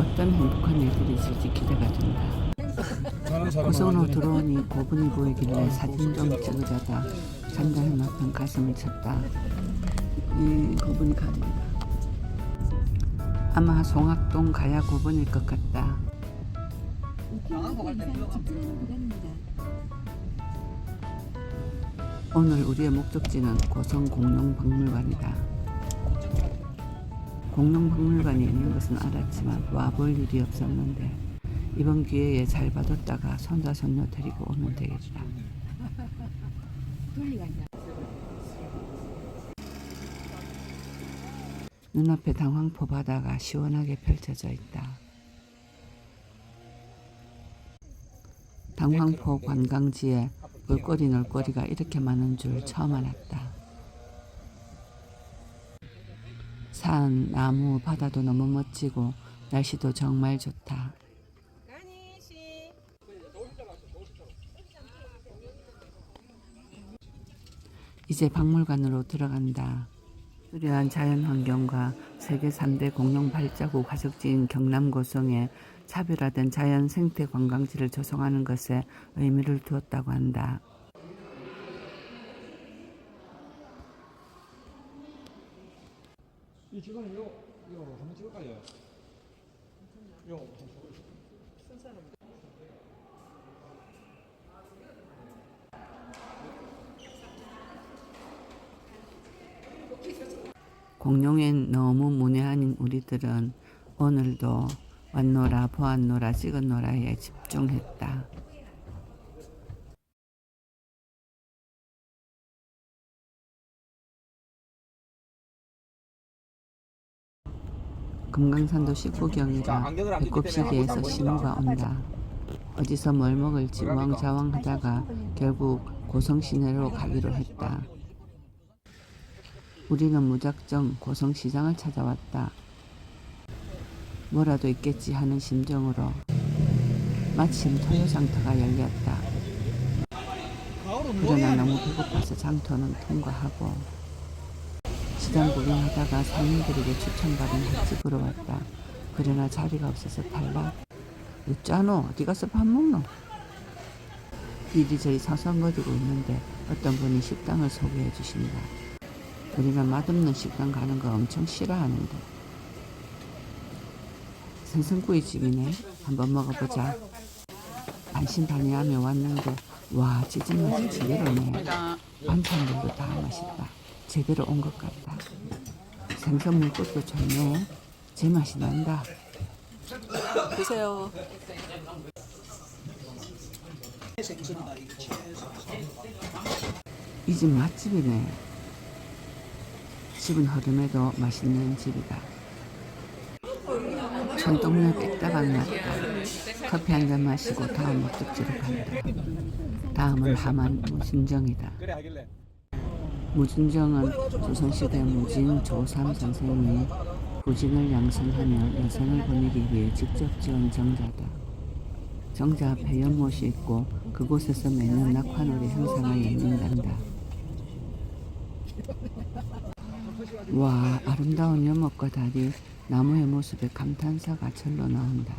어떤 행복한 일들이 있을지 기대가 된다. 고성으로 들어오니 고분이 보이길래 사진 좀 찍으려다 잔잔한 높은 가슴을 쳤다. 이 고분이 가리다. 아마 송악동 가야 고분일 것 같다. 오늘 우리의 목적지는 고성 공룡박물관이다. 공룡박물관이 있는 것은 알았지만 와 볼 일이 없었는데 이번 기회에 잘 봐뒀다가 손자 손녀 데리고 오면 되겠다. 눈앞에 당황포 바다가 시원하게 펼쳐져 있다. 당황포 관광지에 볼거리 놀거리가 이렇게 많은 줄 처음 알았다. 산, 나무, 바다도 너무 멋지고 날씨도 정말 좋다. 이제 박물관으로 들어간다. 수려한 자연 환경과 세계 3대 공룡 발자국 가족지인 경남 고성에 차별화된 자연 생태 관광지를 조성하는 것에 의미를 두었다고 한다. 이 지금 요, 요 한번 찍을까요? 요 공룡엔 너무 문외한인 우리들은 오늘도 왔노라 보았노라 찍었노라에 집중했다. 금강산도 식구경이라 배꼽시계에서 신호가 온다. 어디서 뭘 먹을지 우왕좌왕하다가 결국 고성 시내로 가기로 했다. 우리는 무작정 고성시장을 찾아왔다. 뭐라도 있겠지 하는 심정으로 마침 토요 장터가 열렸다. 그러나 너무 배고파서 장터는 통과하고 시장 구경하다가 상인들에게 추천받은 횟집으로 왔다. 그러나 자리가 없어서 탈락. 있잖아 어디 가서 밥 먹노? 이리저리 서성거리고 있는데 어떤 분이 식당을 소개해 주신다. 우리가 맛없는 식당 가는 거 엄청 싫어하는데 생선구이 집이네 한번 먹어보자 반신반의하며 왔는데 와 찌진 맛이 제대로네 반찬들도 다 맛있다 제대로 온 것 같다. 생선 물것도 좋네. 제 맛이 난다. 드세요. 이 집 맛집이네. 집은 허름해도 맛있는 집이다. 천동네 빽다방 맞다. 커피 한 잔 마시고 다음 목적지로 간다. 다음은 그래 하길래 무진정은 조선시대 무진 조삼 선생이 부진을 양성하며 여성을 보내기 위해 직접 지은 정자다. 정자 앞에 연못이 있고 그곳에서 매년 낙화놀이 행사가 열린단다. 와 아름다운 연못과 다리 나무의 모습에 감탄사가 절로 나온다.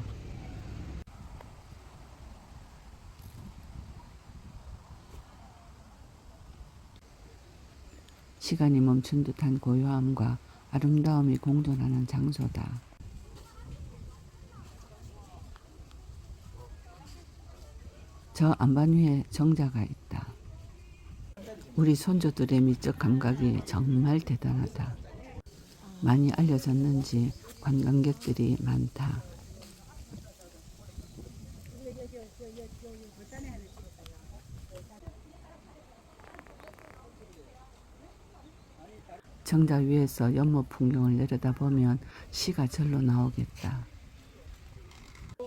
시간이 멈춘 듯한 고요함과 아름다움이 공존하는 장소다. 저 안반 위에 정자가 있다. 우리 손주들의 미적 감각이 정말 대단하다. 많이 알려졌는지 관광객들이 많다. 정자 위에서 연못 풍경을 내려다보면 시가 절로 나오겠다.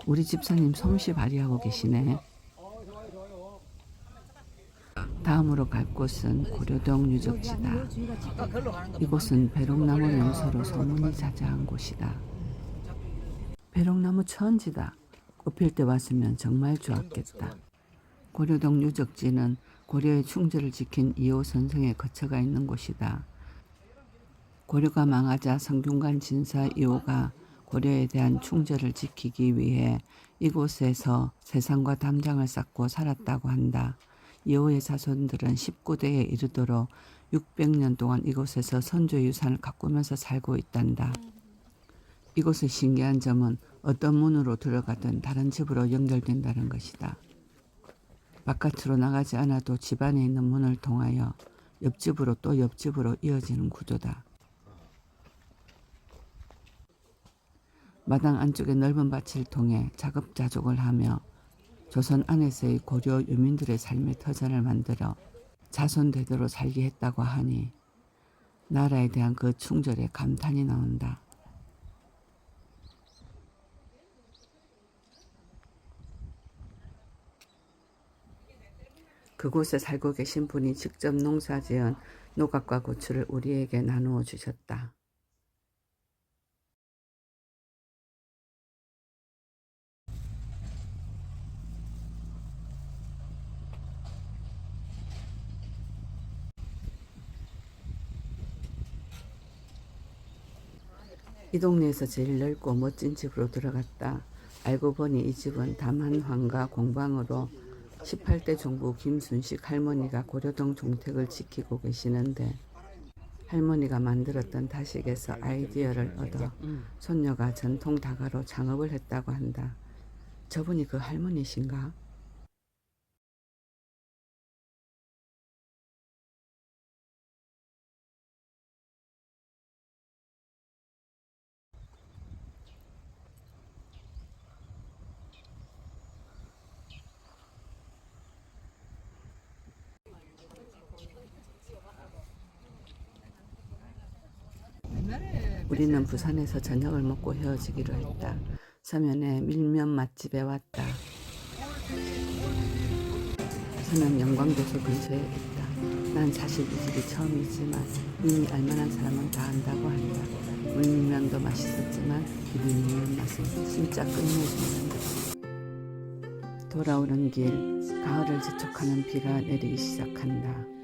우리 집사님 솜씨 발휘하고 계시네. 다음으로 갈 곳은 고려동 유적지다. 이곳은 배롱나무 명소로 소문이 자자한 곳이다. 배롱나무 천지다. 꽃필 때 왔으면 정말 좋았겠다. 고려동 유적지는 고려의 충절을 지킨 이호 선생의 거처가 있는 곳이다. 고려가 망하자 성균관 진사 이호가 고려에 대한 충절을 지키기 위해 이곳에서 세상과 담장을 쌓고 살았다고 한다. 이후의 자손들은 19대에 이르도록 600년 동안 이곳에서 선조 유산을 가꾸면서 살고 있단다. 이곳의 신기한 점은 어떤 문으로 들어가든 다른 집으로 연결된다는 것이다. 바깥으로 나가지 않아도 집 안에 있는 문을 통하여 옆집으로 또 옆집으로 이어지는 구조다. 마당 안쪽의 넓은 밭을 통해 자급자족을 하며 조선 안에서의 고려 유민들의 삶의 터전을 만들어 자손 대대로 살게 했다고 하니 나라에 대한 그 충절에 감탄이 나온다. 그곳에 살고 계신 분이 직접 농사지은 노각과 고추를 우리에게 나누어 주셨다. 이 동네에서 제일 넓고 멋진 집으로 들어갔다. 알고 보니 이 집은 담한황과 공방으로 18대 종부 김순식 할머니가 고려동 종택을 지키고 계시는데 할머니가 만들었던 다식에서 아이디어를 얻어 손녀가 전통 다가로 창업을 했다고 한다. 저분이 그 할머니신가? 우리는 부산에서 저녁을 먹고 헤어지기로 했다. 서면에 밀면 맛집에 왔다. 저는 영광도서 근처에 있다. 난 사실 이 집이 처음이지만 이미 알만한 사람은 다 안다고 한다. 물면도 맛있었지만 이 밀면 맛은 진짜 끝내준다. 돌아오는 길, 가을을 재촉하는 비가 내리기 시작한다.